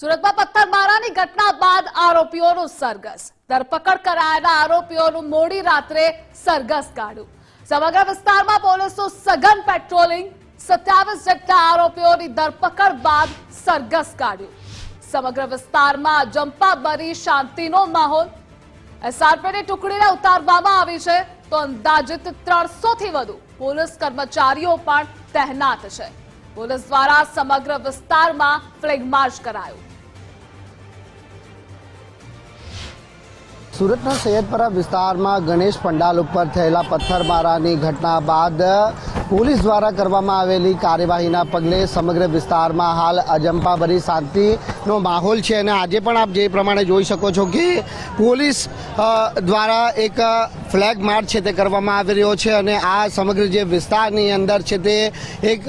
સુરતમાં પથ્થરમારાની ઘટના બાદ આરોપીઓનું સરઘસ. ધરપકડ કરાયેલા આરોપીઓનું મોડી રાત્રે સરઘસ કાઢ્યું. સમગ્ર વિસ્તારમાં પોલીસનું સઘન પેટ્રોલિંગ, સત્યાવીસ જેટલા આરોપીઓની ધરપકડ બાદ સરઘસ કાઢ્યું. સમગ્ર વિસ્તારમાં જંપા બરી શાંતિનો માહોલ. એસઆરપીની ટુકડીને ઉતારવામાં આવી છે તો અંદાજિત ત્રણસો થી વધુ પોલીસ કર્મચારીઓ પણ તહેનાત છે. પોલીસ દ્વારા સમગ્ર વિસ્તારમાં ફ્લેગ માર્ચ કરાયું. સુરતના સૈયદપરા વિસ્તારમાં ગણેશ પંડાલ ઉપર થયેલા પથ્થરમારાની ઘટના બાદ પોલીસ દ્વારા કરવામાં આવેલી કાર્યવાહીના પગલે સમગ્ર વિસ્તારમાં હાલ અજંપાભરી શાંતિનો માહોલ છે. અને આજે પણ આપ જે પ્રમાણે જોઈ શકો છો કે પોલીસ દ્વારા એક ફ્લેગ માર્ચ છે તે કરવામાં આવી રહ્યો છે અને આ સમગ્ર જે વિસ્તારની અંદર છે તે એક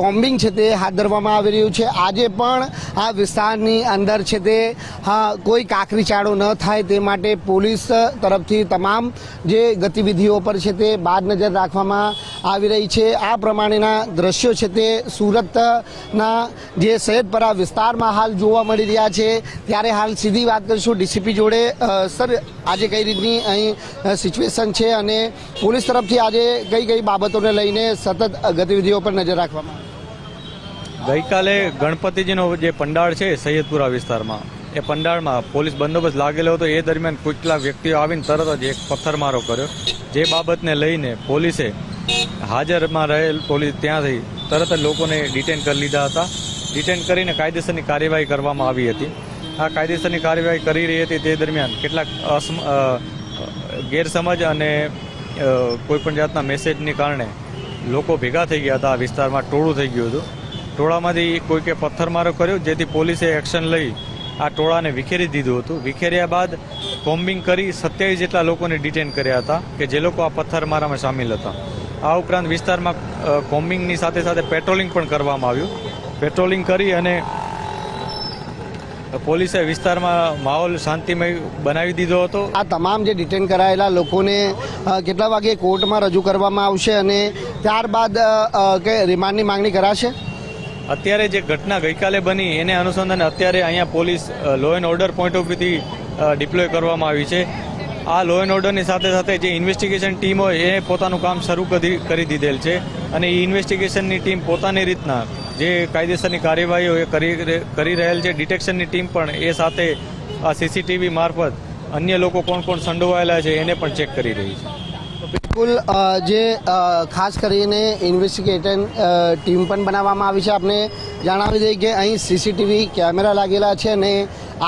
કોમ્બિંગ છે તે હાથ ધરવામાં આવી રહ્યું છે. આજે પણ આ વિસ્તારની અંદર છે તે કોઈ કાકરી ચાળો ન થાય તે માટે પોલીસ તરફથી તમામ જે ગતિવિધિઓ પર છે તે બાદ નજર રાખવામાં આવી રહી છે. આ પ્રમાણેના દ્રશ્યો છે તે સુરતના જે સૈયદપરા વિસ્તારમાં હાલ જોવા મળી રહ્યા છે. ત્યારે હાલ સીધી વાત કરીશું. ડીસીપી જોડે સર, આજે કઈ રીતની અહીં સિચ્યુએશન છે અને પોલીસ તરફથી આજે કઈ કઈ બાબતોને લઈને સતત ગતિવિધિઓ પર નજર રાખવામાં ગઈકાલે ગણપતિજીનો જે પંડાળ છે સૈયદપુરા વિસ્તારમાં, એ પંડાળમાં પોલીસ બંદોબસ્ત લાગેલો હતો. એ દરમિયાન કેટલાક વ્યક્તિઓ આવીને તરત જ એક પથ્થરમારો કર્યો. જે બાબતને લઈને પોલીસે હાજરમાં રહેલ પોલીસ ત્યાંથી તરત જ લોકોને ડિટેન કરી લીધા હતા. ડિટેન કરીને કાયદેસરની કાર્યવાહી કરવામાં આવી હતી. આ કાયદેસરની કાર્યવાહી કરી રહી હતી તે દરમિયાન કેટલાક ગેરસમજ અને કોઈપણ જાતના મેસેજને કારણે લોકો ભેગા થઈ ગયા હતા. આ વિસ્તારમાં ટોળું થઈ ગયું હતું. ટોળામાંથી કોઈકે પથ્થરમારો કર્યો, જેથી પોલીસે એક્શન લઈ આ ટોળાને વિખેરી દીધું હતું. વિખેર્યા બાદ કોમ્બિંગ કરી સત્યાવીસ જેટલા લોકોને ડિટેન કર્યા હતા, કે જે લોકો આ પથ્થરમારામાં સામેલ હતા. આ ઉપરાંત વિસ્તારમાં કોમ્બિંગની સાથે સાથે પેટ્રોલિંગ પણ કરવામાં આવ્યું. પેટ્રોલિંગ કરી અને પોલીસે વિસ્તારમાં માહોલ શાંતિમય બનાવી દીધો હતો. આ તમામ જે ડિટેન કરાયેલા લોકોને કેટલા વાગે કોર્ટમાં રજૂ કરવામાં આવશે અને ત્યારબાદ કે રિમાન્ડની માંગણી કરાશે? અત્યારે જે ઘટના ગઈકાલે બની એને અનુસંધાને અત્યારે અહીંયા police law and order point of વ્યૂથી deploy કરવામાં આવી છે. આ લો એન્ડ ઓર્ડરની સાથે સાથે જે ઇન્વેસ્ટિગેશન ટીમ હોય એ પોતાનું કામ શરૂ કરી કરી દીધેલ છે. અને એ ઇન્વેસ્ટિગેશનની ટીમ પોતાની રીતના જે કાયદેસરની કાર્યવાહીઓ એ કરી કરી રહેલ છે. ડિટેક્શનની ટીમ પણ એ સાથે આ સીસીટીવી મારફત અન્ય લોકો કોણ કોણ સંડોવાયેલા છે એને પણ ચેક કરી રહી છે. બિલકુલ જે ખાસ કરીને ઇન્વેસ્ટિગેશન ટીમ પણ બનાવવામાં આવી છે. આપણે જણાવી દઈએ કે અહીં સીસીટીવી કેમેરા લાગેલા છે અને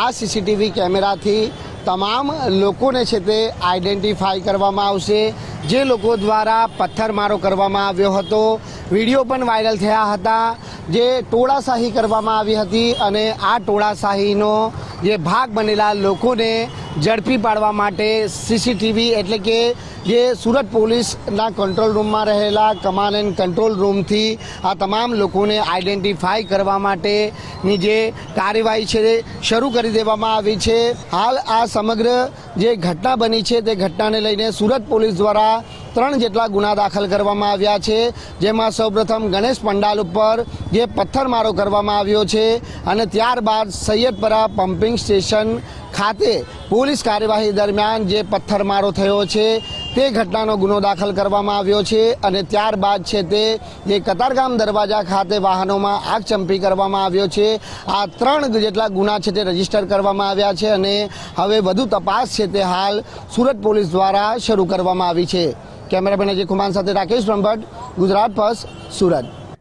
આ સીસીટીવી કેમેરાથી તમામ લોકોને છે તે આઈડેન્ટિફાઈ કરવામાં આવશે. જે લોકો દ્વારા પથ્થરમારો કરવામાં આવ્યો હતો. વીડિયો પણ વાયરલ થયા હતા. જે ટોળાશાહી કરવામાં આવી હતી અને આ ટોળાશાહીનો જે ભાગ બનેલા લોકોને ઝડપી પાડવા માટે સીસીટીવી એટલે કે જે સુરત પોલીસના કંટ્રોલ રૂમમાં રહેલા કમાન્ડ એન્ડ કંટ્રોલ રૂમથી આ તમામ લોકોને આઈડેન્ટિફાઈ કરવા માટેની જે કાર્યવાહી છે શરૂ કરી દેવામાં આવી છે. હાલ આ સમગ્ર જે ઘટના બની છે તે ઘટનાને લઈને સુરત પોલીસ દ્વારા ત્રણ જેટલા ગુના દાખલ કરવામાં આવ્યા છે. જેમાં સૌપ્રથમ ગણેશ પંડાલ ઉપર જે પથ્થરમારો કરવામાં આવ્યો છે અને ત્યારબાદ સૈયદપરા પમ્પિંગ સ્ટેશન ખાતે પોલીસ કાર્યવાહી દરમિયાન જે પથ્થરમારો થયો છે, તે ઘટનાનો ગુનો દાખલ કરવામાં આવ્યો છે અને ત્યારબાદ છે તે, જે કતારગામ દરવાજા ખાતે વાહનોમાં આગ ચંપી કરવામાં આવ્યો છે. આ ત્રણ જેટલા ગુના છે તે રજિસ્ટર કરવામાં આવ્યા છે અને હવે વધુ તપાસ છે તે હાલ સુરત પોલીસ દ્વારા શરૂ કરવામાં આવી છે. કેમેરામેન અજય કુમાર સાથે રાકેશ બ્રહ્મભટ્ટ, ગુજરાત ફર્સ્ટ, સુરત.